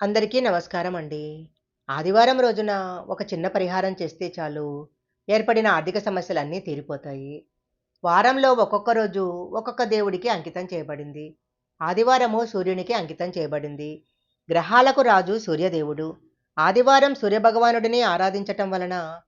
అందరికీ నమస్కారం అండి. ఆదివారం రోజున ఒక చిన్న పరిహారం చేస్తే చాలు. ఏర్పడిన ఆర్థిక సమస్యలన్నీ తీరిపోతాయి. వారంలో ఒక్కొక్క రోజు ఒక్కొక్క దేవుడికి అంకితం చేయబడింది. ఆదివారము సూర్యునికి అంకితం చేయబడింది. గ్రహాలకు రాజు సూర్యదేవుడు. ఆదివారం సూర్యభగవానుడిని ఆరాధించటం వలన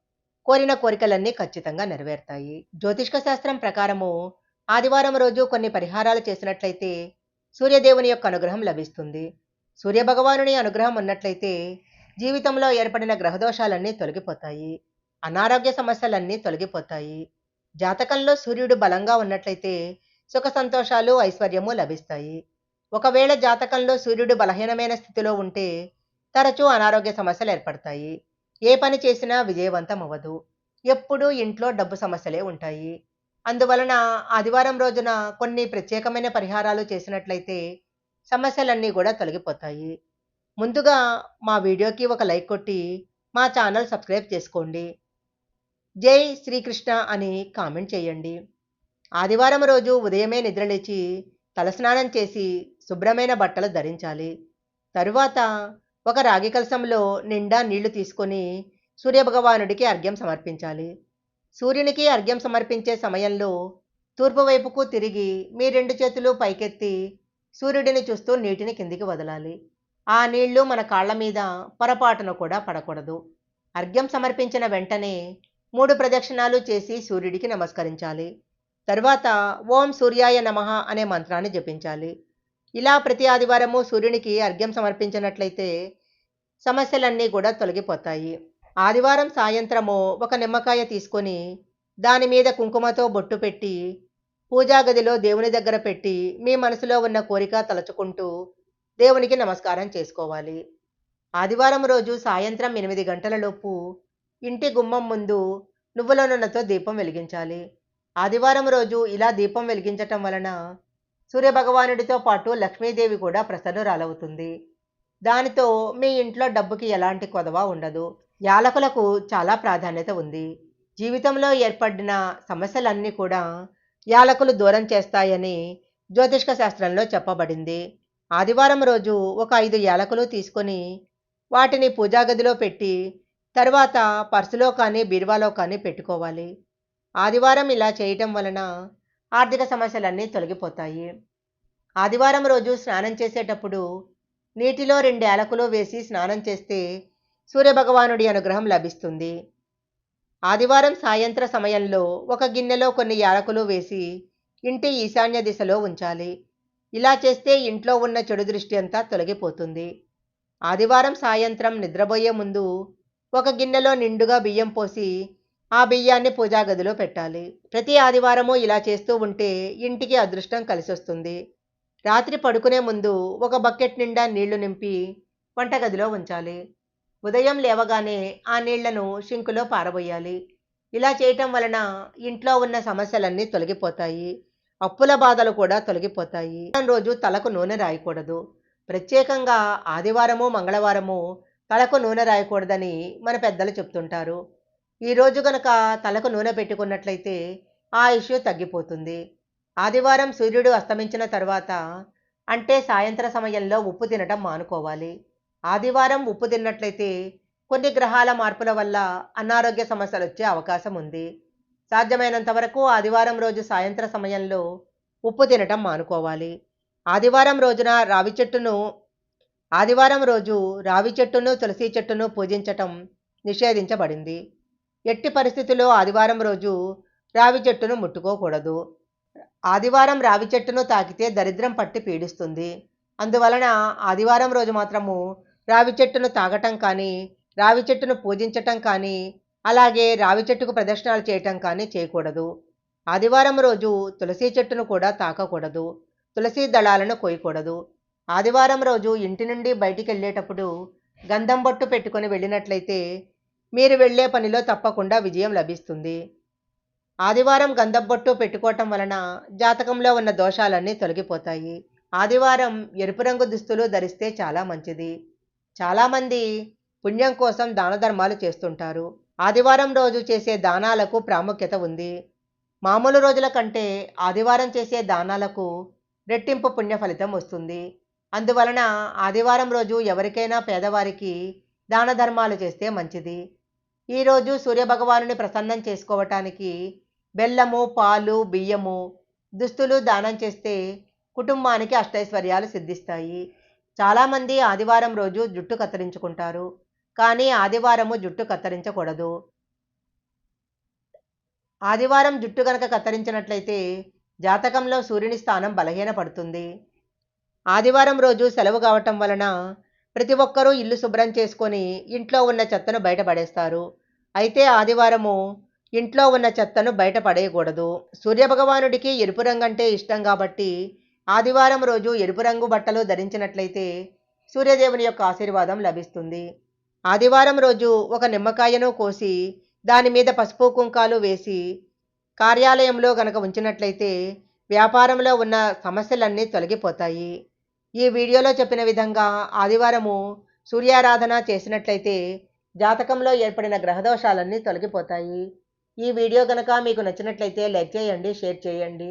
కోరిన కోరికలన్నీ ఖచ్చితంగా నెరవేరుతాయి. జ్యోతిష్క శాస్త్రం ప్రకారము ఆదివారం రోజు కొన్ని పరిహారాలు చేసినట్లయితే సూర్యదేవుని యొక్క అనుగ్రహం లభిస్తుంది. సూర్యభగవానుని అనుగ్రహం ఉన్నట్లయితే జీవితంలో ఏర్పడిన గ్రహదోషాలన్నీ తొలగిపోతాయి అనారోగ్య సమస్యలన్నీ తొలగిపోతాయి. జాతకంలో సూర్యుడు బలంగా ఉన్నట్లయితే సుఖ సంతోషాలు ఐశ్వర్యము లభిస్తాయి. ఒకవేళ జాతకంలో సూర్యుడు బలహీనమైన స్థితిలో ఉంటే తరచూ అనారోగ్య సమస్యలు ఏర్పడతాయి. ఏ పని చేసినా విజయవంతం అవ్వదు. ఎప్పుడూ ఇంట్లో డబ్బు సమస్యలే ఉంటాయి. అందువలన ఆదివారం రోజున కొన్ని ప్రత్యేకమైన పరిహారాలు చేసినట్లయితే సమస్యలన్నీ కూడా తొలగిపోతాయి. ముందుగా మా వీడియోకి ఒక లైక్ కొట్టి మా ఛానల్ సబ్స్క్రైబ్ చేసుకోండి. జై శ్రీకృష్ణ అని కామెంట్ చేయండి. ఆదివారం రోజు ఉదయమే నిద్రలేచి తలస్నానం చేసి శుభ్రమైన బట్టలు ధరించాలి. తరువాత ఒక రాగి కలశంలో నిండా నీళ్ళు తీసుకొని సూర్యభగవానుడికి అర్ఘ్యం సమర్పించాలి. సూర్యునికి అర్ఘ్యం సమర్పించే సమయంలో తూర్పు వైపుకు తిరిగి మీ రెండు చేతులు పైకెత్తి సూర్యుడిని చూస్తూ నీటిని కిందికి వదలాలి. ఆ నీళ్ళు మన కాళ్ళ మీద పొరపాటున కూడా పడకూడదు. అర్ఘ్యం సమర్పించిన వెంటనే మూడు ప్రదక్షిణాలు చేసి సూర్యుడికి నమస్కరించాలి. తరువాత ఓం సూర్యాయ నమః అనే మంత్రాన్ని జపించాలి. ఇలా ప్రతి ఆదివారము సూర్యునికి అర్ఘ్యం సమర్పించినట్లయితే సమస్యలన్నీ కూడా తొలగిపోతాయి. ఆదివారం సాయంత్రము ఒక నిమ్మకాయ తీసుకొని దాని మీద కుంకుమతో బొట్టు పెట్టి పూజా గదిలో దేవుని దగ్గర పెట్టి మీ మనసులో ఉన్న కోరిక తలచుకుంటూ దేవునికి నమస్కారం చేసుకోవాలి. ఆదివారం రోజు సాయంత్రం ఎనిమిది గంటలలోపు ఇంటి గుమ్మం ముందు నువ్వుల నూనెతో దీపం వెలిగించాలి. ఆదివారం రోజు ఇలా దీపం వెలిగించటం వలన సూర్యభగవానుడితో పాటు లక్ష్మీదేవి కూడా ప్రసన్నురాలవుతుంది. దానితో మీ ఇంట్లో డబ్బుకి ఎలాంటి కొదవ ఉండదు. యాలకులకు చాలా ప్రాధాన్యత ఉంది. జీవితంలో ఏర్పడిన సమస్యలన్నీ కూడా యాలకులు దూరం చేస్తాయని జ్యోతిష్క శాస్త్రంలో చెప్పబడింది. ఆదివారం రోజు ఒక ఐదు యాలకులు తీసుకొని వాటిని పూజాగదిలో పెట్టి తర్వాత పర్సులో కానీ బీరువాలో కానీ పెట్టుకోవాలి. ఆదివారం ఇలా చేయటం వలన ఆర్థిక సమస్యలన్నీ తొలగిపోతాయి. ఆదివారం రోజు స్నానం చేసేటప్పుడు నీటిలో రెండు యాలకులు వేసి స్నానం చేస్తే సూర్యభగవానుడి అనుగ్రహం లభిస్తుంది. ఆదివారం సాయంత్ర సమయంలో ఒక గిన్నెలో కొన్ని యాలకులు వేసి ఇంటి ఈశాన్య దిశలో ఉంచాలి. ఇలా చేస్తే ఇంట్లో ఉన్న చెడు దృష్టి అంతా తొలగిపోతుంది. ఆదివారం సాయంత్రం నిద్రపోయే ముందు ఒక గిన్నెలో నిండుగా బియ్యం పోసి ఆ బియ్యాన్ని పూజా గదిలో పెట్టాలి. ప్రతి ఆదివారము ఇలా చేస్తూ ఉంటే ఇంటికి అదృష్టం కలిసొస్తుంది. రాత్రి పడుకునే ముందు ఒక బకెట్ నిండా నీళ్ళు నింపి వంటగదిలో ఉంచాలి. ఉదయం లేవగానే ఆ నీళ్ళను షింకులో పారబోయాలి. ఇలా చేయటం వలన ఇంట్లో ఉన్న సమస్యలన్నీ తొలగిపోతాయి. అప్పుల బాధలు కూడా తొలగిపోతాయి. రోజు తలకు నూనె రాయకూడదు. ప్రత్యేకంగా ఆదివారము మంగళవారము తలకు నూనె రాయకూడదని మన పెద్దలు చెప్తుంటారు. ఈరోజు గనక తలకు నూనె పెట్టుకున్నట్లయితే ఆ ఇష్యూ తగ్గిపోతుంది. ఆదివారం సూర్యుడు అస్తమించిన తర్వాత అంటే సాయంత్ర సమయంలో ఉప్పు తినటం మానుకోవాలి. ఆదివారం ఉప్పు తిన్నట్లయితే కొన్ని గ్రహాల మార్పుల వల్ల అనారోగ్య సమస్యలు వచ్చే అవకాశం ఉంది. సాధ్యమైనంత వరకు ఆదివారం రోజు సాయంత్ర సమయంలో ఉప్పు తినటం మానుకోవాలి. ఆదివారం రోజున రావి చెట్టును ఆదివారం రోజు రావి చెట్టును తులసి చెట్టును పూజించటం నిషేధించబడింది. ఎట్టి పరిస్థితుల్లో ఆదివారం రోజు రావి చెట్టును ముట్టుకోకూడదు. ఆదివారం రావి చెట్టును తాకితే దరిద్రం పట్టి పీడిస్తుంది. అందువలన ఆదివారం రోజు మాత్రము రావి చెట్టును తాగటం కానీ రావి చెట్టును పూజించటం కానీ అలాగే రావి చెట్టుకు ప్రదర్శనలు చేయటం కానీ చేయకూడదు. ఆదివారం రోజు తులసి చెట్టును కూడా తాకకూడదు. తులసి దళాలను కోయకూడదు ఆదివారం రోజు ఇంటి నుండి బయటికి వెళ్ళేటప్పుడు గంధం బొట్టు పెట్టుకొని వెళ్ళినట్లయితే మీరు వెళ్ళే పనిలో తప్పకుండా విజయం లభిస్తుంది. ఆదివారం గంధం బొట్టు పెట్టుకోవటం వలన జాతకంలో ఉన్న దోషాలన్నీ తొలగిపోతాయి. ఆదివారం ఎరుపు రంగు దుస్తులు ధరిస్తే చాలా మంచిది. చాలామంది పుణ్యం కోసం దాన ధర్మాలు చేస్తుంటారు. ఆదివారం రోజు చేసే దానాలకు ప్రాముఖ్యత ఉంది. మామూలు రోజుల కంటే ఆదివారం చేసే దానాలకు రెట్టింపు పుణ్య ఫలితం వస్తుంది. అందువలన ఆదివారం రోజు ఎవరికైనా పేదవారికి దాన ధర్మాలు చేస్తే మంచిది. ఈరోజు సూర్యభగవానుని ప్రసన్నం చేసుకోవటానికి బెల్లము పాలు బియ్యము దుస్తులు దానం చేస్తే కుటుంబానికి అష్టైశ్వర్యాలు సిద్ధిస్తాయి. చాలామంది ఆదివారం రోజు జుట్టు కత్తిరించుకుంటారు. కానీ ఆదివారము జుట్టు కత్తిరించకూడదు. ఆదివారం జుట్టు కనుక కత్తిరించినట్లయితే జాతకంలో సూర్యుని స్థానం బలహీనపడుతుంది. ఆదివారం రోజు సెలవు కావటం వలన ప్రతి ఒక్కరూ ఇల్లు శుభ్రం చేసుకొని ఇంట్లో ఉన్న చెత్తను బయటపడేస్తారు అయితే ఆదివారము ఇంట్లో ఉన్న చెత్తను బయట పడేయకూడదు. సూర్యభగవానుడికి ఎరుపు రంగు అంటే ఇష్టం కాబట్టి ఆదివారం రోజు ఎరుపు రంగు బట్టలు ధరించినట్లయితే సూర్యదేవుని యొక్క ఆశీర్వాదం లభిస్తుంది. ఆదివారం రోజు ఒక నిమ్మకాయను కోసి దాని మీద పసుపు కుంకాలు వేసి కార్యాలయంలో గనక ఉంచినట్లయితే వ్యాపారంలో ఉన్న సమస్యలన్నీ తొలగిపోతాయి. ఈ వీడియోలో చెప్పిన విధంగా ఆదివారము సూర్యారాధన చేసినట్లయితే జాతకంలో ఏర్పడిన గ్రహదోషాలన్నీ తొలగిపోతాయి. ఈ వీడియో కనుక మీకు నచ్చినట్లయితే లైక్ చేయండి షేర్ చేయండి.